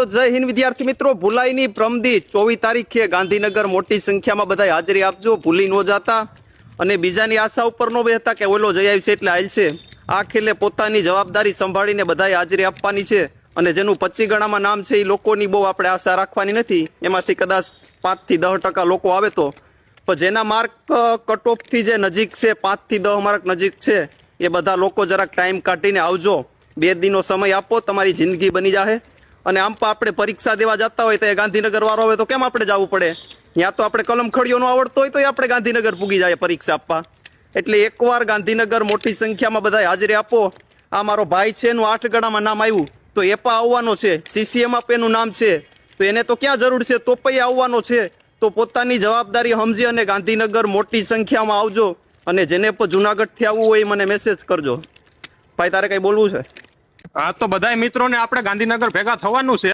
તો જય હિન્દ, વિદ્યાર્થી મિત્રો. ભૂલાઈની પ્રમદી ચોવીસ તારીખે ગાંધીનગર મોટી સંખ્યામાં બધા હાજરી આપજો. ભૂલી ન જાતા. અને બીજાની આશા ઉપર નો બેહતા કે ઓલો જઈ આવશે એટલે હાલ છે. આ ખેલે પોતાની જવાબદારી સંભાળીને બધાએ હાજરી આપવાની છે. અને જેનું પચી ગણામાં નામ છે, એ લોકોની બહુ આપણે આશા રાખવાની નથી. એમાંથી કદાચ પાંચથી દસ ટકા લોકો આવે તો. પણ જેના માર્ક કટ ઓફથી જે નજીક છે, પાંચથી દસ માર્ક નજીક છે, એ બધા લોકો જરાક ટાઈમ કાઢીને આવજો. બે દિનનો સમય આપો, તમારી જિંદગી બની જાહે. અને આમ પણ આપણે પરીક્ષા દેવા જતા હોય તો એ ગાંધીનગર વાળો હોય તો કેમ આપણે જવું પડે? ત્યાં તો આપણે કલમ ખડીઓ આવડતો હોય તો આપણે ગાંધીનગર પૂગી જાય પરીક્ષા આપવા. એટલે એકવાર ગાંધીનગર મોટી સંખ્યામાં બધા હાજરી આપો. આ મારો ભાઈ છે, એનું આઠ ગણામાં નામ આવ્યું. તો એ પણ આવવાનો છે, સીસીએમ આપ એનું નામ છે. તો એને તો ક્યાં જરૂર છે? તો પણ આવવાનો છે. તો પોતાની જવાબદારી સમજી અને ગાંધીનગર મોટી સંખ્યામાં આવજો. અને જેને પણ જુનાગઢથી આવવું હોય મને મેસેજ કરજો. ભાઈ, તારે કંઈ બોલવું છે? હા તો બધા મિત્રોને આપણે ગાંધીનગર ભેગા થવાનું છે.